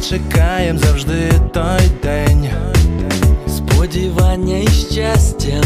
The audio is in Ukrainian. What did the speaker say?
чекаєм завжди той день. Сподівання і щастя